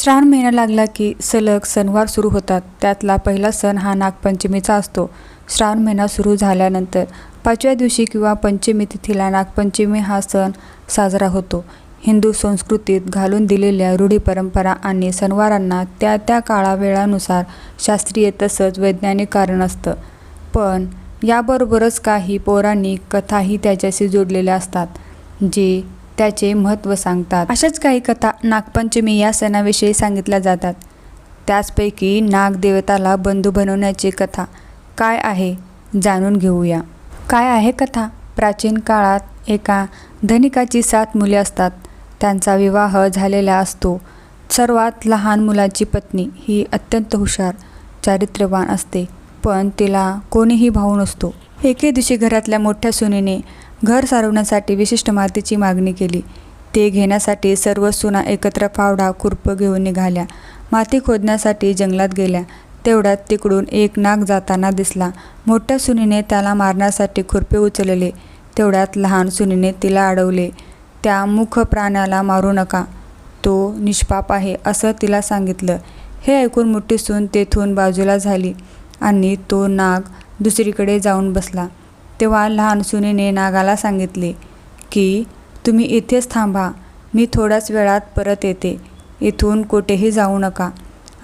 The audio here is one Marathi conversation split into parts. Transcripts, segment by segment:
श्रावण महिना लागला की सलग सणवार सुरू होतात. त्यातला पहिला सण हा नागपंचमीचा असतो. श्रावण महिना सुरू झाल्यानंतर पाचव्या दिवशी किंवा पंचमी तिथीला नागपंचमी हा सण साजरा होतो. हिंदू संस्कृतीत घालून दिलेल्या रूढी परंपरा आणि सणवारांना त्या त्या काळावेळानुसार शास्त्रीय तसंच वैज्ञानिक कारण असतं. पण याबरोबरच काही पौराणिक कथाही त्याच्याशी जोडलेल्या असतात जे त्याचे महत्त्व सांगतात. अशाच काही कथा नागपंचमी या सणाविषयी सांगितल्या जातात. त्याचपैकी नागदेवताला बंधू बनवण्याची कथा काय आहे जाणून घेऊया. काय आहे कथा? प्राचीन काळात एका धनिकाची सात मुले असतात. त्यांचा विवाह झालेला असतो. सर्वात लहान मुलाची पत्नी ही अत्यंत हुशार चारित्र्यवान असते पण तिला कोणीही भाऊ नसतो. एके दिवशी घरातल्या मोठ्या सुनेने घर सारवण्यासाठी विशिष्ट मातीची मागणी केली. ते घेण्यासाठी सर्व सुना एकत्र फावडा खुरपं घेऊन निघाल्या. माती खोदण्यासाठी जंगलात गेल्या. तेवढ्यात तिकडून एक नाग जाताना दिसला. मोठ्या सुनीने त्याला मारण्यासाठी खुरपे उचलले. तेवढ्यात लहान सुनीने तिला अडवले. त्या मुख प्राण्याला मारू नका. तो निष्पाप आहे असं तिला सांगितलं. हे ऐकून मोठी सून तेथून बाजूला झाली आणि तो नाग दुसरीकडे जाऊन बसला. तेव्हा लहान सुनेने नागाला सांगितले की तुम्ही इथेच थांबा. मी थोड्याच वेळात परत येते. इथून कुठेही जाऊ नका.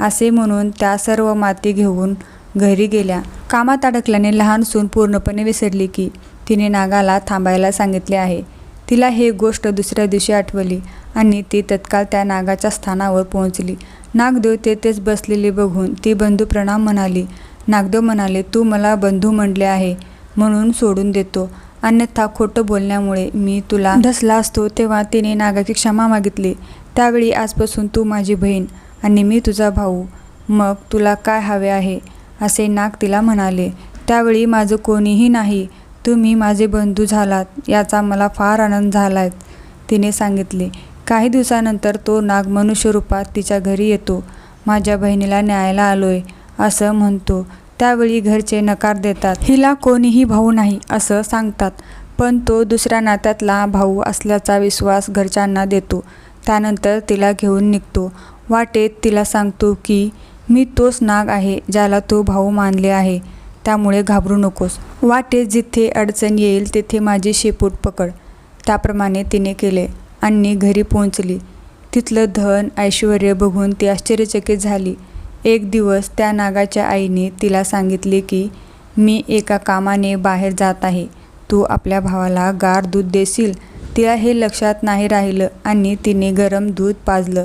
असे म्हणून त्या सर्व माती घेऊन घरी गेल्या. कामात अडकल्याने लहान सून पूर्णपणे विसरली की तिने नागाला थांबायला सांगितले आहे. तिला हे गोष्ट दुसऱ्या दिवशी आठवली आणि ती तत्काळ त्या नागाच्या स्थानावर पोहोचली. नागदेव तेथेच बसलेली बघून ती बंधू प्रणाम म्हणाली नागदेव म्हणाले तू मला बंधू म्हणले आहे म्हणून सोडून देतो. अन्यथा खोटं बोलण्यामुळे मी तुला धसला असतो. तेव्हा तिने नागाची क्षमा मागितली. त्यावेळी आजपासून तू माझी बहीण आणि मी तुझा भाऊ. मग तुला काय हवे आहे? असे नाग तिला म्हणाले. त्यावेळी माझं कोणीही नाही. तुम्ही माझे बंधू झालात. याचा मला फार आनंद झालाय तिने सांगितले. काही दिवसानंतर तो नाग मनुष्यरूपात तिच्या घरी येतो. माझ्या बहिणीला न्यायला आलोय असं म्हणतो. त्यावेळी घरचे नकार देतात. हिला कोणीही भाऊ नाही असं सांगतात. पण तो दुसऱ्या नात्यातला भाऊ असल्याचा विश्वास घरच्यांना देतो. त्यानंतर तिला घेऊन निघतो. वाटेत तिला सांगतो की मी तोच नाग आहे ज्याला तो भाऊ मानले आहे. त्यामुळे घाबरू नकोस. वाटेत जिथे अडचण येईल तिथे माझी शेपूट पकड. त्याप्रमाणे तिने केले आणि घरी पोहोचली. तिथलं धन ऐश्वर बघून ती आश्चर्यचकित झाली. एक दिवस त्या नागाच्या आईने तिला सांगितले की मी एका कामाने बाहेर जात आहे. तू आपल्या भावाला गार दूध देशील. तिला हे लक्षात नाही राहिलं आणि तिने गरम दूध पाजलं.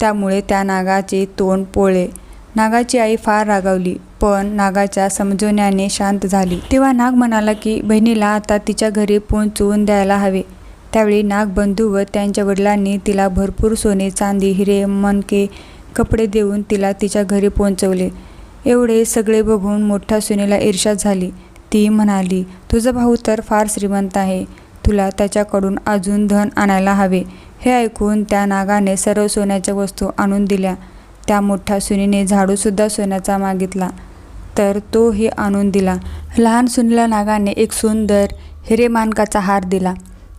त्यामुळे त्या नागाचे तोंड पोळे. नागाची आई फार रागावली पण नागाच्या समजवण्याने शांत झाली. तेव्हा नाग म्हणाला की बहिणीला आता तिच्या घरी पोहोचवून द्यायला हवे. त्यावेळी नागबंधू व त्यांच्या वडिलांनी तिला भरपूर सोने चांदी हिरे मनके कपडे देऊन तिला तिच्या घरी पोहोचवले. एवढे सगळे बघून मोठ्या सुनेला ईर्षा झाली. ती म्हणाली तुझा भाऊ तर फार श्रीमंत आहे. तुला त्याच्याकडून अजून धन आणायला हवे. हे ऐकून त्या नागाने सर्व सोन्याच्या वस्तू आणून दिल्या. त्या मोठ्या सुनीने झाडूसुद्धा सोन्याचा मागितला तर तोही आणून दिला. लहान सुनीला नागाने एक सुंदर हिरेमानकाचा हार दिला.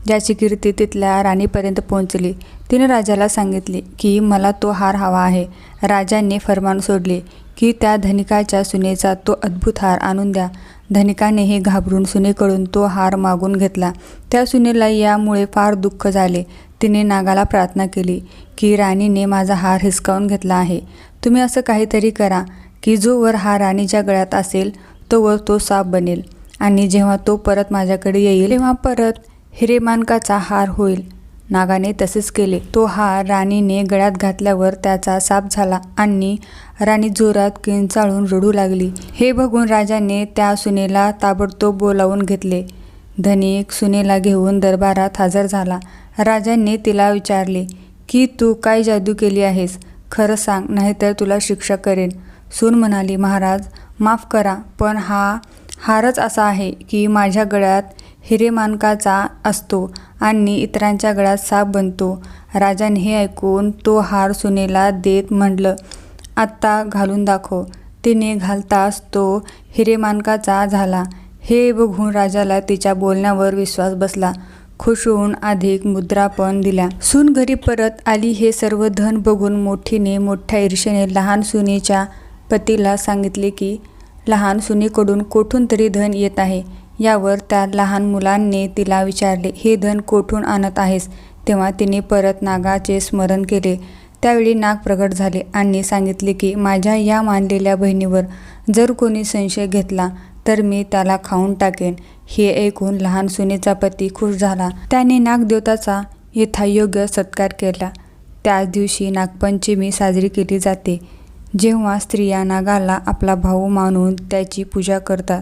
ज्याची कीर्ती तिथल्या राणीपर्यंत पोहोचली तिने राजाला सांगितले की मला तो हार हवा आहे. राजांनी फरमान सोडले की त्या धनिकाच्या सुनेचा तो अद्भुत हार आणून द्या. धनिकानेही घाबरून सुनेकडून तो हार मागून घेतला. त्या सुनेला यामुळे फार दुःख झाले. तिने नागाला प्रार्थना केली की राणीने माझा हार हिसकावून घेतला आहे. तुम्ही असं काहीतरी करा की जोवर हा राणीच्या गळ्यात असेल तोवर तो साप बनेल आणि जेव्हा तो परत माझ्याकडे येईल तेव्हा परत हिरेमानकाचा हार होईल. नागाने तसेच केले. तो हार राणीने गळ्यात घातल्यावर त्याचा साप झाला आणि राणी जोरात किंचाळून रडू लागली. हे बघून राजाने त्या सुनेला ताबडतोब बोलावून घेतले. धनिक सुनेला घेऊन दरबारात हजर झाला. राजांनी तिला विचारले की तू काय जादू केली आहेस? खरं सांग नाहीतर तुला शिक्षा करेन. सून म्हणाली महाराज माफ करा पण हा हारच असा आहे की माझ्या गळ्यात हिरेमानकाचा असतो आणि इतरांच्या गळ्यात साप बनतो. राजाने हे ऐकून तो हार सुनेला देत म्हटलं आत्ता घालून दाखव. तिने घालताच तो हिरेमानकाचा झाला. हे बघून राजाला तिच्या बोलण्यावर विश्वास बसला. खुश होऊन अधिक मुद्रा पण दिल्या. सून घरी परत आली हे सर्व धन बघून मोठीने मोठ्या ईर्षेने लहान सुनेच्या पतीला सांगितले की लहान सुनीकडून कोठून तरी धन येत आहे. यावर त्या लहान मुलांनी तिला विचारले हे धन कोठून आणत आहेस? तेव्हा तिने परत नागाचे स्मरण केले. त्यावेळी नाग प्रगट झाले आणि सांगितले की माझ्या या मानलेल्या बहिणीवर जर कोणी संशय घेतला तर मी त्याला खाऊन टाकेन. हे ऐकून लहान सुनेचा पती खुश झाला. त्याने नागदेवताचा यथायोग्य सत्कार केला. त्याच दिवशी नागपंचमी साजरी केली जाते. जेव्हा स्त्रिया नागाला आपला भाऊ मानून त्याची पूजा करतात.